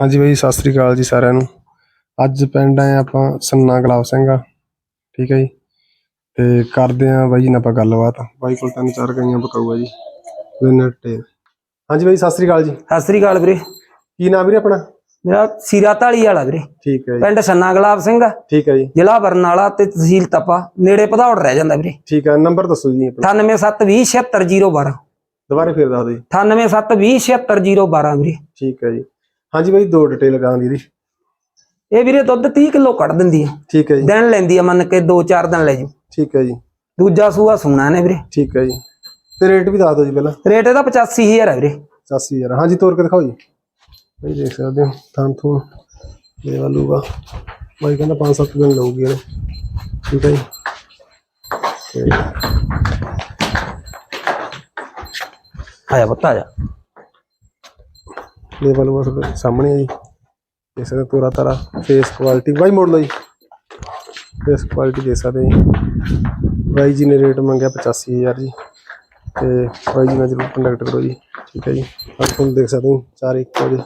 ਹਾਂਜੀ ਬਾਈ ਸਤਿ ਸ੍ਰੀ ਅਕਾਲ ਜੀ ਸਾਰਿਆਂ ਨੂੰ। ਅੱਜ ਪਿੰਡ ਆਏ ਆਪਾਂ ਸੰਨਾ ਗੁਲਾਬ ਸਿੰਘ ਆ ਠੀਕ ਹੈ ਜੀ। ਤੇ ਕਰਦੇ ਆ ਬਾਈ ਜੀ ਨਾਲ ਆਪਾਂ ਗੱਲਬਾਤ। ਬਾਈ ਕੋਲ ਤਿੰਨ ਚਾਰ ਗਾਈਆਂ ਬਕਾਊਗਾ ਜੀ। ਵਿਨਰ ਟੇਲ ਹਾਂਜੀ ਬਾਈ ਸਤਿ ਸ੍ਰੀ ਅਕਾਲ ਜੀ। ਸਤਿ ਸ੍ਰੀ ਅਕਾਲ ਵੀਰੇ। ਕੀ ਨਾਮ ਵੀਰੇ ਆਪਣਾ? ਮੇਰਾ ਸੀਰਾ ਢਾਲੀ ਵਾਲਾ ਵੀਰੇ। ਠੀਕ ਹੈ ਜੀ। ਪਿੰਡ ਸੰਨਾ ਗੁਲਾਬ ਸਿੰਘ ਆ, ਠੀਕ ਹੈ ਜੀ। ਜ਼ਿਲ੍ਹਾ ਬਰਨਾਲਾ ਤੇ ਤਹਿਸੀਲ ਤਪਾ ਨੇੜੇ ਪਧੌੜ ਰਹਿ ਜਾਂਦਾ ਵੀਰੇ। ਠੀਕ ਹੈ ਨੰਬਰ ਦੱਸੋ ਜੀ ਆਪਣਾ। 9872076012 ਦੁਬਾਰੇ ਫੇਰ ਦੱਸ ਦਿਓ ਜੀ। 9872076012 ਵੀਰੇ। ਠੀਕ ਹੈ ਜੀ। ਹਾਂਜੀ ਬਾਈ ਦੋ ਡਿਟੇਲ ਗਾਂ ਦੀ ਇਹਦੀ। ਇਹ ਵੀਰੇ ਦੁੱਧ 30 ਕਿਲੋ ਕੱਢ ਦਿੰਦੀ ਆ। ਠੀਕ ਹੈ ਜੀ। ਦਿਨ ਲੈਂਦੀ ਆ ਮੰਨ ਕੇ 2-4 ਦਿਨ ਲੈ ਜੂ। ਠੀਕ ਹੈ ਜੀ। ਦੂਜਾ ਸੂਆ ਸੁਣਾ ਨੇ ਵੀਰੇ। ਠੀਕ ਹੈ ਜੀ। ਤੇ ਰੇਟ ਵੀ ਦੱਸ ਦਿਓ ਜੀ ਪਹਿਲਾਂ। ਰੇਟ ਇਹਦਾ 85000 ਹੈ ਵੀਰੇ। 80000 ਹਾਂਜੀ ਤੋਰ ਕੇ ਦਿਖਾਓ ਜੀ। ਬਾਈ ਦੇਖ ਸਕਦੇ ਹੋ ਥਾਂ ਤੋਂ ਇਹ ਵਾਲੂਗਾ ਬਾਈ ਕਹਿੰਦਾ 5-7 ਦਿਨ ਲਊਗੀ ਇਹ ਠੀਕ ਹੈ ਜੀ। ਆਇਆ ਬੱਤਾ ਆ ਜਾ ਵਾਲੂਗਾ ਤੁਹਾਡੇ ਸਾਹਮਣੇ ਹੈ ਜੀ। ਦੇਖ ਸਕਦੇ ਪੂਰਾ ਤਾਰਾ ਫੇਸ ਕੁਆਲਿਟੀ ਬਾਈ ਮੋੜ ਲਓ ਜੀ। ਫੇਸ ਕੁਆਲਿਟੀ ਦੇਖ ਸਕਦੇ ਜੀ। ਬਾਈ ਜੀ ਨੇ ਰੇਟ ਮੰਗਿਆ 85000 ਜੀ। ਤੇ ਬਾਈ ਜੀ ਨਾਲ ਜਰੂਰ ਕੰਟੈਕਟ ਕਰੋ ਜੀ। ਠੀਕ ਹੈ ਜੀ। ਤੁਹਾਨੂੰ ਦੇਖ ਸਕਦੇ ਹੋ ਚਾਰ ਇੱਕ ਹੋ ਜੀ।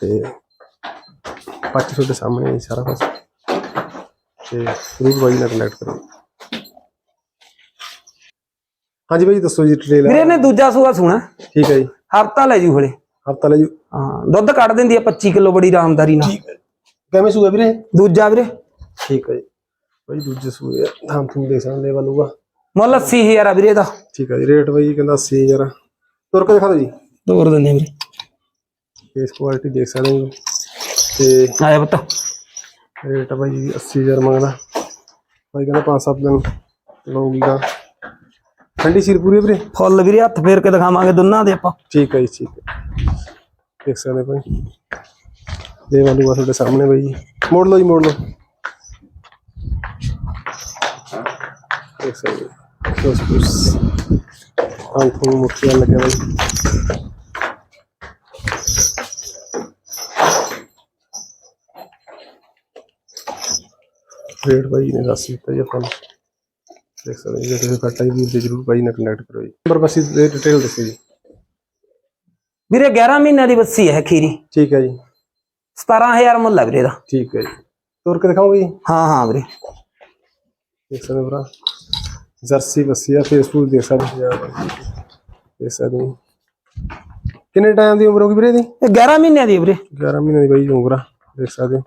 ਤੇ ਪੱਚ ਤੁਹਾਡੇ ਸਾਹਮਣੇ ਹੈ ਸਾਰਾ ਕੁਝ ਤੇ ਜਰੂਰ ਬਾਈ ਨਾਲ ਕੰਟੈਕਟ ਕਰੋ। ਹਾਂਜੀ ਬਾਈ ਦੱਸੋ ਜੀ ਡਿਟੇਲ ਵੀਰੇ ਨੇ ਦੂਜਾ ਸੂਆ ਸੁਣਾ। ਠੀਕ ਹੈ ਜੀ। ਹਫਤਾ ਲੈ ਜੂ ਹਲੇ। ਹਫਤਾ ਲੈ ਜੀ ਹਾਂ ਦੁੱਧ ਕੱਢ ਦਿੰਦੀ ਆ 25 ਕਿਲੋ ਬੜੀ ਆਰਾਮਦਾਰੀ ਨਾਲ। ਕਿਵੇਂ ਸੂਆ ਵੀਰੇ? ਦੂਜਾ ਵੀਰੇ। ਠੀਕ ਹੈ ਜੀ। ਬਾਈ ਦੂਜੇ ਸੂਏ ਆ ਥਾਂ ਸਕਦੇ ਲੈਵਲ ਹੋਊਗਾ ਮੁੱਲ 80000 ਆ ਵੀਰੇ ਇਹਦਾ। ਠੀਕ ਹੈ ਜੀ ਰੇਟ ਬਾਈ ਕਹਿੰਦਾ 80000 ਤੁਰ ਕੇ ਦਿਖਾ ਦਿਓ ਜੀ। ਤੋਰ ਦਿੰਦੇ ਵੀਰੇ। ਫੇਸ ਕੁਆਲਿਟੀ ਦੇਖ ਸਕਦੇ ਹੋ। ਤੇ ਆਇਆ ਬੱਤਾ ਰੇਟ ਬਾਈ ਜੀ 80000 ਮੰਗਦਾ। ਬਾਈ ਕਹਿੰਦਾ 5-7 ਦਿਨ ਲਊਗੀ ਠੰਡੀ ਸਿਰ ਪੂਰੀ ਆ ਵੀਰੇ? ਫੁੱਲ ਵੀਰੇ ਹੱਥ ਫੇਰ ਕੇ ਦਿਖਾਵਾਂਗੇ ਦੋਨਾਂ ਦੇ ਆਪਾਂ। ਠੀਕ ਹੈ ਜੀ ਠੀਕ ਹੈ। ਦੇਖ ਸਕਦੇ ਹੋ ਭਾਈ। ਦੇ ਵਾਲੂ ਆ ਤੁਹਾਡੇ ਸਾਹਮਣੇ ਬਾਈ ਜੀ। ਮੋੜ ਲਓ ਜੀ ਮੋੜ ਲਓ। ਦੇਖ ਸਕਦੇ ਹੋ ਆਂ ਤੁਹਾਨੂੰ ਮੁੱਠੀਆਂ ਲੱਗਿਆ ਬਾਈ। ਰੇਟ ਬਾਈ ਨੇ ਦੱਸ ਦਿੱਤਾ ਜੀ ਆਪਾਂ ਨੂੰ। ਦੇਖ ਸਕਦੇ ਜੇ ਤੁਸੀਂ ਘੱਟਾ ਹੀ ਵੀਰ ਦੇ ਜਰੂਰ ਬਾਈ ਨਾਲ ਕੰਟੈਕਟ ਕਰੋ ਜੀ। ਨੰਬਰ ਬਸ ਇਹ ਡਿਟੇਲ ਦੱਸੋ ਜੀ। ਵੀਰੇ 11 ਮਹੀਨਿਆਂ ਦੀ ਬੱਸੀ ਹੈ ਖੀਰੀ। ਠੀਕ ਹੈ ਜੀ। 17000 ਮੁੱਲ ਹੈ ਵੀਰੇ ਦਾ। ਠੀਕ ਹੈ ਜੀ। ਤੁਰ ਕੇ ਦਿਖਾਓਗੇ ਜੀ? ਹਾਂ ਹਾਂ ਵੀਰੇ। ਦੇਖ ਸਕਦੇ ਭਰਾ। ਜਰਸੀ ਬੱਸੀ ਆ ਫੇਸਬੁੱਕ ਦੇਖ ਸਕਦੇ ਹੋ। ਦੇਖ ਸਕਦੇ ਕਿੰਨੇ ਟਾਈਮ ਦੀ ਉਮਰ ਹੋਗੀ ਵੀਰੇ ਦੀ ਇਹ 11 ਮਹੀਨਿਆਂ ਦੀ ਹੈ ਵੀਰੇ। 11 ਮਹੀਨੇ ਦੀ ਬਾਈ ਉਮਰ ਆ ਦੇਖ ਸਕਦੇ ਹੋ।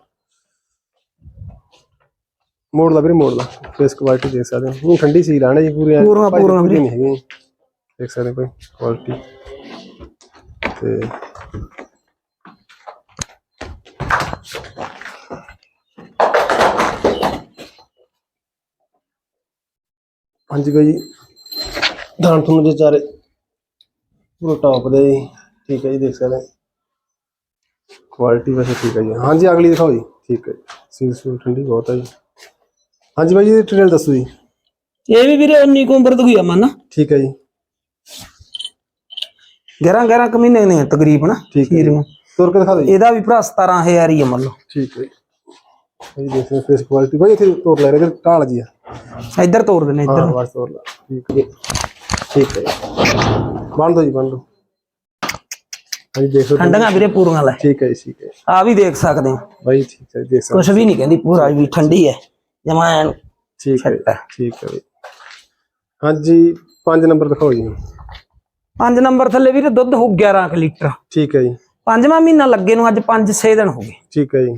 ਮੋੜ ਲਾ ਵੀਰੇ ਮੋੜ ਲਾ। ਫੇਸ ਕੁਆਲਿਟੀ ਦੇਖ ਸਕਦੇ ਹੋ। ਉਹ ਠੰਡੀ ਸੀ ਲਾਣਾ ਜੀ ਪੂਰੀ ਭਾਈ ਪੂਰੀਆਂ ਪੂਰੀ ਨਹੀਂ ਹੈਗੀ। ਦੇਖ ਸਕਦੇ ਹੋ ਕੋਈ ਕੁਆਲਿਟੀ ਤੇ ਹਾਂਜੀ ਬਾਈ ਧਾਨ ਤੁਹਾਨੂੰ ਦੇ ਚਾਰੇ। ਪੂਰਾ ਟੌਪ ਦੇ ਜੀ। ਠੀਕ ਹੈ ਜੀ ਦੇਖ ਸਕਦੇ ਕੁਆਲਿਟੀ ਵੈਸੇ ਠੀਕ ਹੈ ਜੀ। ਹਾਂਜੀ ਅਗਲੀ ਦਿਖਾਓ ਜੀ। ਠੀਕ ਹੈ ਸੀਲ ਸੂਲ ਠੰਡੀ ਬਹੁਤ ਹੈ ਜੀ। ਹਾਂਜੀ ਬਾਈ ਜੀ ਡਿਟੇਲ ਦੱਸੋ ਜੀ। ਇਹ ਵੀ ਵੀਰੇ 19 ਕੁ ਉਮਰ ਦੀ ਹੋਈ ਆ ਮੰਨ। ਠੀਕ ਹੈ ਜੀ। 11 11 ਕੁ ਮਹੀਨੇ ਨੇ ਤਕਰੀਬਨ ਠੀਕ ਹੈ ਨੂੰ। ਤੁਰ ਕੇ ਦਿਖਾ ਦਿਓ ਜੀ। ਇਹਦਾ ਵੀ ਭਰਾ 17000 ਹੀ ਆ ਮੁੱਲ ਠੀਕ ਹੈ ਜੀ। ਦੇਖ ਸਕਦੇ ਫੇਸ ਕੁਆਲਿਟੀ ਬਾਈ ਇੱਥੇ ਤੋਰ ਲੈ ਰਹੇ ਢਾਲ ਜੀ ਆ। ਇੱਧਰ ਤੋਰ ਦਿੰਦੇ ਹਾਂ ਇੱਧਰ। ਬਸ ਤੋਰ ਲਾ। ਠੀਕ ਹੈ ਜੀ। ਠੀਕ ਹੈ ਜੀ। ਬੰਦ ਦੋ ਜੀ ਬੰਦ ਦੋ ਹਾਂਜੀ ਦੇਖੋ ਠੰਡੀਆਂ ਵੀਰੇ ਪੂਰੀਆਂ ਲੈ। ਠੀਕ ਹੈ ਜੀ ਠੀਕ ਹੈ ਆ ਵੀ ਦੇਖ ਸਕਦੇ ਹੋ। ਬਾਈ ਠੀਕ ਹੈ ਜੀ, ਦੇਖ ਸਕਦੇ ਕੁਝ ਵੀ ਨਹੀਂ ਕਹਿੰਦੀ ਪੂਰਾ ਵੀ ਠੰਡੀ ਹੈ। ਜਮਾ ਐਨ ਠੀਕ ਹੈ ਜੀ, ਹੈ। ਠੀਕ ਹੈ ਜੀ। ਹਾਂਜੀ ਪੰਜ ਨੰਬਰ ਦਿਖਾਓ ਜੀ। ਪੰਜ ਨੰਬਰ ਥੱਲੇ ਵੀਰੇ ਦੁੱਧ ਹੋ 11 ਕੁ ਲੀਟਰ। ਠੀਕ ਹੈ ਜੀ। ਪੰਜਵਾਂ ਮਹੀਨਾ ਲੱਗੇ ਨੂੰ ਅੱਜ 5-6 ਦਿਨ ਹੋ ਗਏ। ਠੀਕ ਹੈ ਜੀ।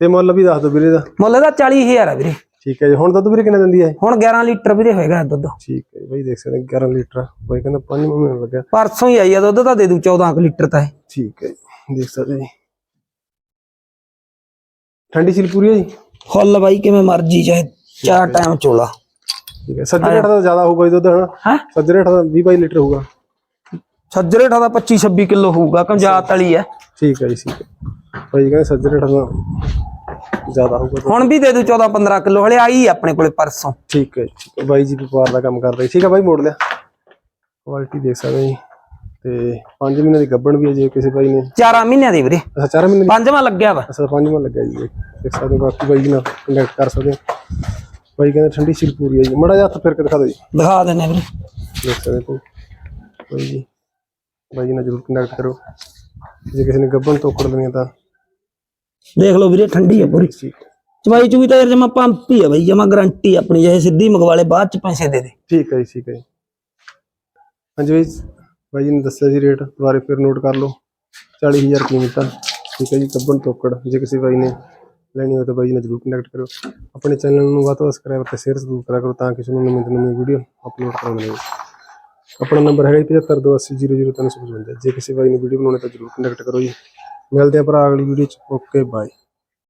ਤੇ ਮੁੱਲ ਵੀ ਦੱਸ ਦਿਓ ਵੀਰੇ ਦਾ। ਮੁੱਲ ਇਹਦਾ 40000 ਆ ਵੀਰੇ। ਠੀਕ ਹੈ ਜੀ। ਹੁਣ ਦੁੱਧ ਵੀਰੇ ਕਿੰਨਾ ਦਿੰਦੀ ਹੈ? ਹੁਣ 11 ਲੀਟਰ ਵੀਰੇ ਹੋਏਗਾ ਇਹ ਦੁੱਧ। ਠੀਕ ਹੈ ਜੀ, ਬਾਈ ਦੇਖ ਸਕਦੇ 11 ਲੀਟਰ। ਬਾਈ ਕਹਿੰਦਾ 5 ਮਹੀਨੇ ਲੱਗਿਆ। ਪਰਸੋਂ ਹੀ ਆਈ ਆ ਦੁੱਧ ਤਾਂ ਦੇ ਦੂ 14 ਕੁ ਲੀਟਰ ਤਾਂ ਇਹ। ਠੀਕ ਹੈ ਜੀ ਦੇਖ ਸਕਦੇ ਜੀ। ਠੰਡੀ ਸੀਲ ਪੂਰੀ ਹੈ ਜੀ? ਫੁੱਲ ਬਾਈ ਕਿਵੇਂ ਮਰਜ਼ੀ ਚਾਹੇ ਚਾਰ ਟਾਈਮ ਚੋਲਾ। ਠੀਕ ਹੈ। ਸੱਜਰੇ ਰੇਟ ਦਾ ਜ਼ਿਆਦਾ ਹੋਊਗਾ ਜੀ ਦੁੱਧ ਹਨਾ? ਹੈ? ਸੱਜਰੇ ਰੇਟ ਦਾ 20 22 ਲੀਟਰ ਹੋਊਗਾ। ਸੱਜਰੇ ਠਾ ਦਾ 25 26 ਕਿਲੋ ਹੋਊਗਾ ਕੰਜਾਤ ਵਾਲੀ ਹੈ। ਠੀਕ ਹੈ ਜੀ ਠੀਕ ਹੈ। ਬਾਈ ਕਹਿੰਦੇ ਸੱਜਰੇ ਦਾ ਜ਼ਿਆਦਾ ਹੋਊਗਾ। ਹੁਣ ਵੀ ਦੇ ਦੂ 14 15 ਕਿਲੋ ਹਲੇ ਆਈ ਆਪਣੇ ਕੋਲੇ ਪਰਸੋਂ। ਠੀਕ ਹੈ ਜੀ, ਠੀਕ ਹੈ। ਬਾਈ ਜੀ ਵਪਾਰ ਦਾ ਕੰਮ ਕਰਦੇ ਠੀਕ ਹੈ ਬਾਈ ਮੋੜ ਲਿਆ। ਕੁਆਲਿਟੀ ਦੇਖ ਸਕਦੇ ਜੀ। ਤੇ 5 ਮਹੀਨੇ ਦੀ ਗੱਬਣ ਵੀ ਹੈ ਜੇ ਕਿਸੇ ਬਾਈ ਨੇ। 4 ਮਹੀਨਿਆਂ ਦੀ ਵੀਰੇ। ਅੱਛਾ 4 ਮਹੀਨੇ ਦੀ? ਪੰਜਵਾਂ ਲੱਗਿਆ ਵਾ। ਅਸਲ ਪੰਜਵਾਂ ਲੱਗਿਆ ਜੀ। ਦੇਖ ਸਕਦੇ ਹੋ ਬਾਕੀ ਬਾਈ ਜੀ ਨਾਲ ਕੰਟੈਕਟ ਕਰ ਸਕਦੇ ਹੋ। ਬਾਈ ਕਹਿੰਦੇ ਠੰਡੀ ਸਿਰ ਪੂਰੀ ਹੈ ਜੀ। ਮੜਾ ਜਿਹਾ ਹੱਥ ਫਿਰ ਕੇ ਦਿਖਾ ਦਿਓ ਜੀ। ਦਿਖਾ ਦਿੰਨੇ ਵੀਰੇ। ਦੇਖ ਸਕਦੇ ਹੋ ਬਾਈ ਜੀ ਬਾਈ ਜੀ ਨਾਲ ਜਰੂਰ ਕੰਟੈਕਟ ਕਰੋ ਜੇ ਕਿਸੇ ਨੇ ਗੱਬਨ ਤੋਕੜ ਲੈਣੀ ਤਾਂ। ਦੇਖ ਲਓ ਵੀਰੇ ਠੰਡੀ ਆ ਪੂਰੀ। ਚਵਾਈ ਚੂਈ ਤਾਂ ਯਾਰ ਜਮਾ ਪੰਪ ਹੀ ਆ ਬਈ ਜਮਾ ਗਾਰੰਟੀ ਆਪਣੀ। ਜੇ ਸਿੱਧੀ ਮੰਗਵਾ ਲੈ ਬਾਅਦ ਚ ਪੈਸੇ ਦੇ ਦੇ। ਠੀਕ ਹੈ ਜੀ ਠੀਕ ਹੈ ਹਾਂਜੀ ਬਾਈ ਬਾਈ ਜੀ ਨੇ ਦੱਸਿਆ ਜੀ ਰੇਟ, ਦੁਬਾਰੇ ਫਿਰ ਨੋਟ ਕਰ ਲਓ। 40000 ਕੀਮਤ ਆ ਠੀਕ ਹੈ ਜੀ ਗੱਬਨ ਤੋਕੜ। ਜੇ ਕਿਸੇ ਬਾਈ ਨੇ ਲੈਣੀ ਹੋਵੇ ਤਾਂ ਬਾਈ ਜੀ ਨਾਲ ਜਰੂਰ ਕੰਟੈਕਟ ਕਰੋ ਆਪਣੇ ਚੈਨਲ ਨੂੰ ਵੱਧ ਤੋਂ ਵੱਧ ਸਬਸਕ੍ਰਾਈਬ ਤੇ ਸ਼ੇਅਰ ਜ਼ਰੂਰ ਕਰਿਆ ਕਰੋ ਤਾਂ ਕਿ ਤੁਹਾਨੂੰ ਨਵੀਂ ਤੋਂ ਨਵੀਂ ਵੀਡੀਓ ਅਪਲੋਡ ਕਰਨ ਰਹੇ ਆਪਣਾ ਨੰਬਰ ਹੈਗਾ 7528000355 ਜੇ ਕਿਸੇ ਬਾਈ ਨੇ ਵੀਡੀਓ ਬਣਾਉਣੀ ਤਾਂ ਜਰੂਰ ਕੰਟੈਕਟ ਕਰੋ ਜੀ। ਮਿਲਦੇ ਆ ਭਰਾ ਅਗਲੀ ਵੀਡੀਓ ਚ। Okay bye